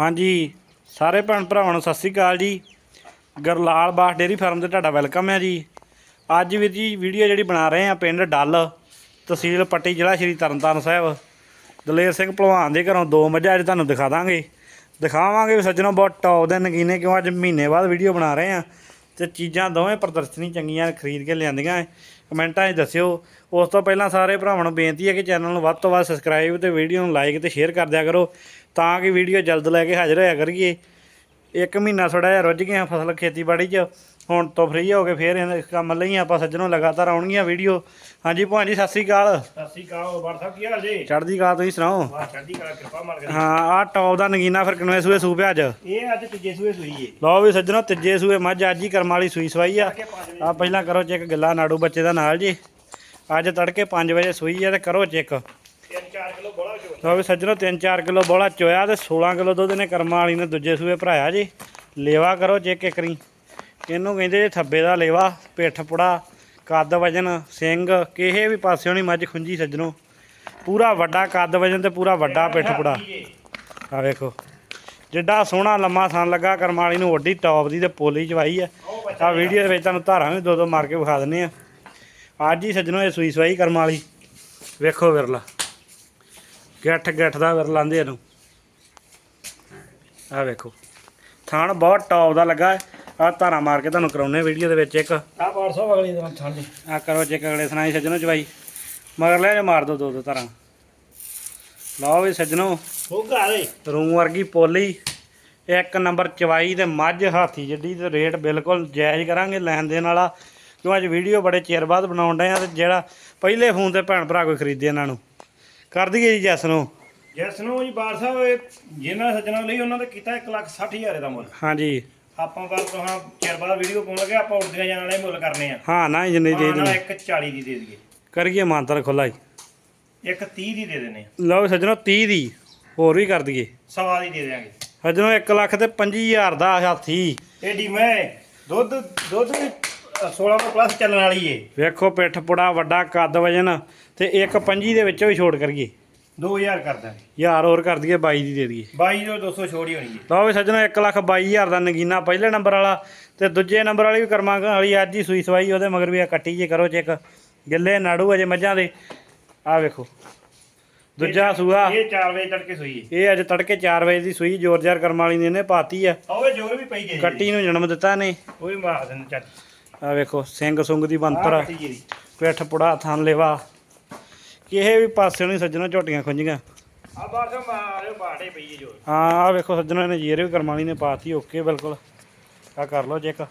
ਹਾਂਜੀ, ਸਾਰੇ ਭੈਣ ਭਰਾਵਾਂ ਨੂੰ ਸਤਿ ਸ੍ਰੀ ਅਕਾਲ ਜੀ। ਗਰਲਾਲ ਬਾਸ ਡੇਰੀ ਫਾਰਮ ਤੇ ਤੁਹਾਡਾ ਵੈਲਕਮ ਹੈ ਜੀ। ਅੱਜ ਵੀ ਜੀ ਵੀਡੀਓ ਜਿਹੜੀ ਬਣਾ ਰਹੇ ਆ ਪਿੰਡ ਡੱਲ, ਤਹਿਸੀਲ ਪੱਟੀ ਜ਼ਿਲ੍ਹਾ ਸ਼੍ਰੀ ਤਰਨਤਾਰਨ ਸਾਹਿਬ। ਦਲੇਰ ਸਿੰਘ ਭਲਵਾਨ ਦੇ ਘਰੋਂ ਦੋ ਮੱਝਾਂ ਅੱਜ ਤੁਹਾਨੂੰ ਦਿਖਾ ਦਾਂਗੇ। ਦਿਖਾਵਾਂਗੇ ਵੀ ਸੱਜਣੋ ਬਹੁਤ ਟੌਪ ਦੇ ਨਗੀਨੇ ਕਿਉਂ ਅੱਜ ਮਹੀਨੇ ਬਾਅਦ ਵੀਡੀਓ ਬਣਾ ਰਹੇ ਆ ਤੇ ਚੀਜ਼ਾਂ ਦੋਵੇਂ ਪ੍ਰਦਰਸ਼ਨੀ ਚੰਗੀਆਂ ਖਰੀਦ ਕੇ ਲਿਆਂਦੀਆਂ ਕਮੈਂਟਾਂ 'ਚ ਦੱਸਿਓ, ਉਸ ਤੋਂ ਪਹਿਲਾਂ ਸਾਰੇ ਭਰਾਵਾਂ ਨੂੰ ਬੇਨਤੀ ਹੈ ਕਿ ਚੈਨਲ ਨੂੰ ਵੱਧ ਤੋਂ ਵੱਧ ਸਬਸਕ੍ਰਾਈਬ ਤੇ ਵੀਡੀਓ ਨੂੰ ਲਾਈਕ ਤੇ ਸ਼ੇਅਰ ਕਰ ਦਿਆ ਕਰੋ ਤਾਂ ਕਿ ਵੀਡੀਓ ਜਲਦ ਲੈ ਕੇ ਹਾਜ਼ਰ ਹੋਇਆ ਕਰੀਏ। ਇੱਕ ਮਹੀਨਾ ਥੋੜਾ ਜਿਹਾ ਰੁੱਝ ਗਏ ਹਾਂ ਫਸਲ ਖੇਤੀਬਾੜੀ 'ਚ। ਹੁਣ ਤੋਂ ਫ੍ਰੀ ਹੋ ਕੇ ਫੇਰ ਇਸ ਕੰਮ ਲਈ ਆਪਾਂ ਸੱਜਣੋਂ ਲਗਾਤਾਰ ਆਉਣਗੀਆਂ ਵੀਡੀਓ ਹਾਂਜੀ ਭਾਜੀ ਸਤਿ ਸ੍ਰੀ ਅਕਾਲ। ਸਤਿ ਸ਼੍ਰੀ ਅਕਾਲ ਬਾਰ ਸਾਹਿਬ ਕੀ ਹਾਲ ਜੀ? ਚੜ੍ਹਦੀ ਕਲਾ ਤੁਸੀਂ ਸੁਣਾਓ? ਵਾਹ ਚੜ੍ਹਦੀ ਕਲਾ ਕਿਰਪਾ ਮਾਲਕ ਦੀ। ਹਾਂ ਆਹ ਟੌਪ ਦਾ ਨਗੀਨਾ ਫਿਰ ਕਿਨਵੇਂ ਸੂਏ ਸੂਪਿਆ ਅੱਜ? ਇਹ ਅੱਜ ਤੀਜੇ ਸੂਏ ਸੂਈ ਏ। ਲਓ ਵੀ ਸੱਜਣੋ ਤੀਜੇ ਸੂਏ ਮੱਝ ਅੱਜ ਹੀ ਕਰਮ ਵਾਲੀ ਸੂਈ ਸਵਾਈ ਆ। ਕਿ ਪੰਜ ਵਜੇ ਆ ਪਹਿਲਾਂ ਕਰੋ ਚੈੱਕ ਗੱਲਾ ਨਾੜੂ ਬੱਚੇ ਦਾ ਨਾਲ ਜੀ। ਅੱਜ ਤੜਕੇ 5 ਵਜੇ ਸੂਈ ਆ ਤੇ ਕਰੋ ਚੈੱਕ। 3-4 ਕਿਲੋ ਬੋਲਾ ਲਓ ਵੀ ਸੱਜਣੋ 3-4 ਕਿਲੋ ਬੋਲਾ ਚੋਇਆ ਤੇ 16 ਕਿਲੋ ਦੁੱਧ ਨੇ ਕਰਮਾਂ ਵਾਲੀ ਨੇ ਦੂਜੇ ਸੂਏ ਭਰਾਇਆ ਜੀ। ਲੇਵਾ ਕਰੋ ਚੈੱਕ ਇੱਕਰੀ ਇਹਨੂੰ ਕਹਿੰਦੇ ਜੀ ਥੱਬੇ ਦਾ ਲੇਵਾ, ਪਿੱਠ ਪੁੜਾ, ਕੱਦ ਵਜਨ ਸਿੰਘ ਕਿਸੇ ਵੀ ਪਾਸਿਓਂ ਨਹੀਂ ਮੱਝ ਖੁੰਜੀ ਸੱਜਣੋ। ਪੂਰਾ ਵੱਡਾ ਕੱਦ ਵਜਨ ਤੇ ਪੂਰਾ ਵੱਡਾ ਪਿੱਠ ਪੁੜਾ। ਆ ਵੇਖੋ। ਜਿੱਡਾ ਸੋਹਣਾ ਲੰਮਾ ਥਣ ਲੱਗਾ, ਕਰਮਾਲੀ ਨੂੰ ਓਡੀ ਟੌਪ ਦੀ ਤੇ ਪੋਲੀ ਚਵਾਈ ਆ। ਉਹ ਆ ਵੀਡੀਓ ਦੇ ਵਿੱਚ ਤੁਹਾਨੂੰ ਧਾਰਾਂ ਵੀ ਦੋ ਦੋ ਮਾਰ ਕੇ ਵਿਖਾ ਦਿੰਨੇ ਆ। ਅੱਜ ਹੀ ਸੱਜਣੋ ਇਹ ਸੂਈ ਸਵਾਈ ਕਰਮਾਲੀ। ਵੇਖੋ ਵਿਰਲਾ। ਗੱਠ ਗੱਠ ਦਾ ਵਿਰਲਾ ਆਂਦੇ ਇਹਨੂੰ। ਆ ਵੇਖੋ। ਥਾਣ ਬਹੁਤ ਟੌਪ ਦਾ ਲੱਗਾ। ਆ ਧਾਰਾਂ ਮਾਰ ਕੇ ਤੁਹਾਨੂੰ ਕਰਾਉਨੇ ਵੀਡੀਓ ਦੇ ਵਿੱਚ ਇੱਕ। ਆ 500 ਅਗਲੀ ਦਿਨ ਠੰਡੀ ਆ ਕਰੋ ਚੈੱਕ ਅਗਲੇ ਸੁਣਾਈ ਸੱਜਣੋ ਚਵਾਈ ਮਗਰ ਲੈ ਜਾ ਮਾਰ ਦੋ ਦੋ ਦੋ ਧਾਰਾਂ। ਲਓ ਵੀ ਸੱਜਣੋ ਉਹ ਘਰ ਰੂੰ ਵਰਗੀ ਪੋਲੀ। ਇੱਕ ਨੰਬਰ ਚਵਾਈ ਤੇ ਮੱਝ ਹਾਥੀ ਜੱਡੀ ਤੇ ਰੇਟ ਬਿਲਕੁਲ ਜਾਇਜ਼ ਕਰਾਂਗੇ ਲੈਣ ਦੇਣ ਵਾਲਾ। ਕਿਉਂ ਅੱਜ ਵੀਡੀਓ ਬੜੇ ਚਿਰ ਬਾਅਦ ਬਣਾਉਣ ਡਏ ਆ ਤੇ ਜਿਹੜਾ ਪਹਿਲੇ ਫੋਨ ਤੇ ਭੈਣ ਭਰਾ ਕੋਈ ਖਰੀਦੇ ਇਹਨਾਂ ਨੂੰ। ਕਰ ਦਈਏ ਜੀ ਜੈਸ ਨੂੰ। ਜਿਸ ਨੂੰ ਜੀ ਬਾਰ ਸਾਹਿਬ ਇਹ ਜਿਨ੍ਹਾਂ ਸੱਜਣਾ ਲਈ ਉਹਨਾਂ ਦਾ ਕੀਤਾ 160000 ਦਾ ਮੁੱਲ। ਹਾਂਜੀ। ਆਪਾਂ ਪਰ ਤੋਂ ਹਾਂ ਚਿਰ ਬਾਅਦ ਵੀਡੀਓ ਪਾਉਣ ਲੱਗੇ ਆਪਾਂ ਉੜਦੀਆਂ ਜਾਣ ਵਾਲੇ ਮੁੱਲ ਕਰਨੇ ਆ। ਹਾਂ ਨਾ ਜਿੰਨੇ ਦੇ ਦੇਣ ਇੱਕ 40 ਦੀ ਦੇ ਦਈਏ। ਕਰੀਏ ਮਾਨਤਰ ਖੁੱਲਾ ਹੀ ਇੱਕ 30 ਦੀ ਦੇ ਦੇਣੇ ਲਓ ਸੱਜਣੋ 30 ਦੀ। ਹੋਰ ਵੀ ਕਰ ਦਈਏ। ਸਵਾ ਦੀ ਦੇ ਦੇਾਂਗੇ ਸੱਜਣੋ 1 ਲੱਖ ਤੇ 25000 ਦਾ ਹਾਥੀ। ਏਡੀ ਮੈਂ ਦੁੱਧ ਦੁੱਧ ਵੀ 16 ਤੋਂ ਪਲੱਸ ਚੱਲਣ ਵਾਲੀ ਏ। ਵੇਖੋ ਪਿੱਠ ਪੁੜਾ ਵੱਡਾ ਕੱਦ ਵਜਨ ਤੇ ਇੱਕ 25 ਦੇ ਵਿੱਚੋਂ ਹੀ ਛੋੜ ਕਰੀਏ। 2000 ਕਰ ਦਾਂਗੇ। ਯਾਰ ਹੋਰ ਕਰ ਦਈਏ 22 ਦੀ ਦੇ ਦਈਏ। 22 ਤੋਂ 200 ਛੋੜ ਹੀ ਹੋਣੀ ਏ ਲਓ ਵੀ ਸੱਜਣੋ 1 ਲੱਖ 22000 ਦਾ ਨਗੀਨਾ ਪਹਿਲੇ ਨੰਬਰ ਵਾਲਾ ਤੇ ਦੂਜੇ ਨੰਬਰ ਵਾਲੀ ਵੀ ਕਰਮਾਂ ਵਾਲੀ ਅੱਜ ਹੀ ਸੂਈ ਸਵਾਈ ਉਹਦੇ ਮਗਰ ਵੀ ਆ ਕੱਟੀ ਜੇ ਕਰੋ ਚੈੱਕ। ਗਿੱਲੇ ਨਾੜੂ ਅਜੇ ਮੱਝਾਂ ਦੇ। ਆ ਵੇਖੋ। ਦੂਜਾ ਸੂਆ। ਇਹ 4 ਵਜੇ ਤੜਕੇ ਸੂਈ ਇਹ ਅੱਜ ਤੜਕੇ 4 ਵਜੇ ਦੀ ਸੂਈ ਜ਼ੋਰ ਜ਼ਾਰ ਕਰਮਾਂ ਵਾਲੀ ਨੇ ਇਹਨੇ ਪਾਤੀ ਆ। ਹੋਵੇ ਜੋਰ ਵੀ ਪਈ ਜੇ ਕੱਟੀ ਨੂੰ ਜਨਮ ਦਿੱਤਾ ਨੇ ਉਹ ਵੀ ਮਾਰ ਦੇਣ ਚੱਜ ਆ ਵੇਖੋ ਸਿੰਘ ਸੁੰਗ ਦੀ ਬੰਤਰ ਪਿੱਠ ਪੁੜਾ ਥਣ ਲੇਵਾ। ਕਿਸੇ ਵੀ ਪਾਸੇ ਨਹੀਂ ਸੱਜਣੋ ਝੋਟੀਆਂ ਖੁੰਝੀਆਂ। ਆ ਤੋਂ ਮਾਰਿਓ ਬਾੜੇ ਪਈ ਜੇ ਹਾਂ ਆ ਵੇਖੋ ਸੱਜਣੋ ਇਹਨੇ ਜੀਰੇ ਵੀ ਕਰਮਾਂ ਵਾਲੀ ਨੇ ਪਾਤੀ ਓਕੇ ਬਿਲਕੁਲ। ਆ ਕਰ ਲਓ ਚੈੱਕ।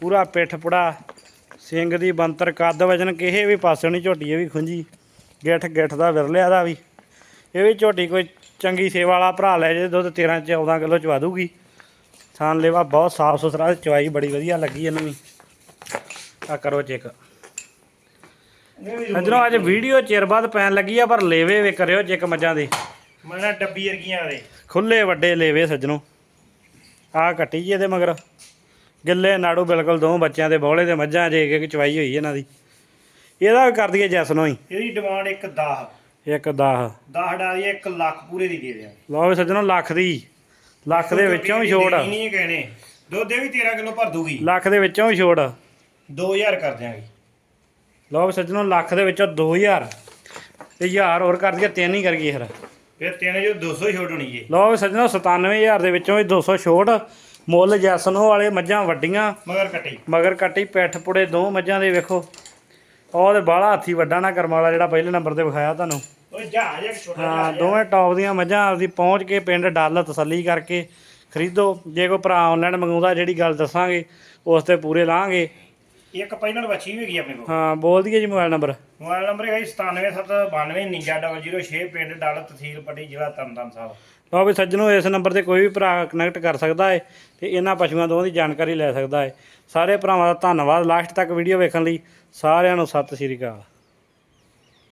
ਪੂਰਾ ਪਿੱਠ ਪੁੜਾ ਸਿੰਘ ਦੀ ਬੰਤਰ ਕੱਦ ਵਜਨ ਕਿਸੇ ਵੀ ਪਾਸੇ ਨਹੀਂ ਝੋਟੀ ਇਹ ਵੀ ਖੁੰਝੀ। ਗਿੱਠ ਗਿੱਠ ਦਾ ਵਿਰਲਿਆ ਦਾ ਵੀ। ਇਹ ਵੀ ਝੋਟੀ ਕੋਈ ਚੰਗੀ ਸੇਵਾ ਵਾਲਾ ਭਰਾ ਲੈ ਜੇ ਦੁੱਧ 13 14 ਕਿਲੋ ਚਵਾ ਦੂਗੀ। ਥਾਨ ਲੇਵਾ ਬਹੁਤ ਸਾਫ਼ ਸੁਥਰਾ ਚਵਾਈ ਬੜੀ ਵਧੀਆ ਲੱਗੀ ਇਹਨੂੰ ਵੀ। ਆ ਕਰੋ ਚੈੱਕ। ਅਜਰੋ ਅੱਜ ਵੀਡੀਓ ਚਿਰ ਬਾਅਦ ਪੈਣ ਲੱਗੀ ਆ ਪਰ ਲੇਵੇ ਵੇ ਕਰਿਓ ਚੈੱਕ ਮੱਝਾਂ ਦੇ। ਮਨਾ ਡੱਬੀ ਵਰਗੀਆਂ ਦੇ ਖੁੱਲੇ ਵੱਡੇ ਲੇਵੇ ਸੱਜਣੋ। ਆ ਕੱਟੀ ਜੀ ਇਹਦੇ ਮਗਰ। ਗਿੱਲੇ ਨਾੜੂ ਬਿਲਕੁਲ ਦੋ ਬੱਚਿਆਂ ਦੇ ਬੋਲੇ ਤੇ ਮੱਝਾਂ ਜੇ ਇੱਕ ਚਵਾਈ ਹੋਈ ਇਹਨਾਂ ਦੀ। ਇਹਦਾ ਵੀ ਕਰ ਦਈਏ ਜੈਸਨੋ ਹੀ ਇਹਦੀ ਡਿਮਾਂਡ ਇੱਕ 10 ਇੱਕ 10 10 ਡਾਲੀ 1 ਲੱਖ ਪੂਰੇ ਦੀ ਦੇ ਦਿਆਂ। ਲਓ ਵੀ ਸੱਜਣੋ ਲੱਖ ਦੀ। ਲੱਖ ਦੇ ਵਿੱਚੋਂ ਵੀ ਛੋੜ ਨਹੀਂ ਕਹਿਣੇ ਦੁੱਧ ਇਹ ਵੀ 13 ਕਿਲੋ ਭਰ ਦੂਗੀ। ਲੱਖ ਦੇ ਵਿੱਚੋਂ ਵੀ ਛੋੜ 2000 ਕਰ ਦਿਆਂਗੇ। ਲਓ ਵੀ ਸੱਜਣੋ ਲੱਖ ਦੇ ਵਿੱਚੋਂ 2000 ਤੇ 1000 ਹੋਰ ਕਰ ਦਈਏ ਤਿੰਨ ਹੀ ਕਰ ਗਏ ਫਿਰ। ਫਿਰ ਤਿੰਨ ਜੋ 200 ਹੀ ਛੋੜ ਹੋਣੀ ਜੇ ਲਓ ਵੀ ਸੱਜਣੋ 97000 ਦੇ ਵਿੱਚੋਂ ਵੀ 200 ਛੋੜ ਮੁੱਲ ਜੈਸਨੋ ਵਾਲੇ ਮੱਝਾਂ ਵੱਡੀਆਂ। ਮਗਰ ਕੱਟੀ। ਮਗਰ ਕੱਟੀ ਪਿੱਠ ਪੁੜੇ ਦੋ ਮੱਝਾਂ ਦੇ ਵੇਖੋ। ਉਹ ਤੇ ਬਾਹਲਾ ਹਾਥੀ ਵੱਡਾ ਨਾ ਕਰਮ ਵਾਲਾ ਜਿਹੜਾ ਪਹਿਲੇ ਨੰਬਰ ਤੇ ਵਿਖਾਇਆ ਤੁਹਾਨੂੰ। ਉਹ ਜਹਾਜ਼ ਇੱਕ ਛੋਟਾ ਹਾਂ। ਦੋਵੇਂ ਟੌਪ ਦੀਆਂ ਮੱਝਾਂ ਆਪਦੀ ਪਹੁੰਚ ਕੇ ਪਿੰਡ ਡੱਲ ਤਸੱਲੀ ਕਰਕੇ ਖਰੀਦੋ। ਜੇ ਕੋਈ ਭਰਾ ਆਨਲਾਈਨ ਮੰਗਾਉਂਦਾ ਜਿਹੜੀ ਗੱਲ ਦੱਸਾਂਗੇ ਉਸ ਤੇ ਪੂਰੇ ਲਾਂਗੇ। ਇੱਕ ਪਹਿਲਾਂ ਵੱਛੀ ਵੀ ਹੈਗੀ ਆਪਣੇ ਕੋਲ। ਹਾਂ ਬੋਲ ਦਈਏ ਜੀ ਮੋਬਾਈਲ ਨੰਬਰ। ਮੋਬਾਈਲ ਨੰਬਰ ਹੈਗਾ 9779299006 ਪਿੰਡ ਡਾਲ ਤਹਿਸੀਲ ਪੱਟੀ ਜ਼ਿਲ੍ਹਾ ਤਰਨਤਾਰਨ ਸਾਹਿਬ ਲਓ ਵੀ ਸੱਜਣੋ ਇਸ ਨੰਬਰ ਤੇ ਕੋਈ ਵੀ ਭਰਾ ਕਨੈਕਟ ਕਰ ਸਕਦਾ ਹੈ ਤੇ ਇਹਨਾਂ ਪਸ਼ੂਆਂ ਦੋਵਾਂ ਦੀ ਜਾਣਕਾਰੀ ਲੈ ਸਕਦਾ ਹੈ ਸਾਰੇ ਭਰਾਵਾਂ ਦਾ ਧੰਨਵਾਦ। ਲਾਸਟ ਤੱਕ ਵੀਡੀਓ ਵੇਖਣ ਲਈ ਸਾਰਿਆਂ ਨੂੰ ਸਤਿ ਸ਼੍ਰੀ ਅਕਾਲ।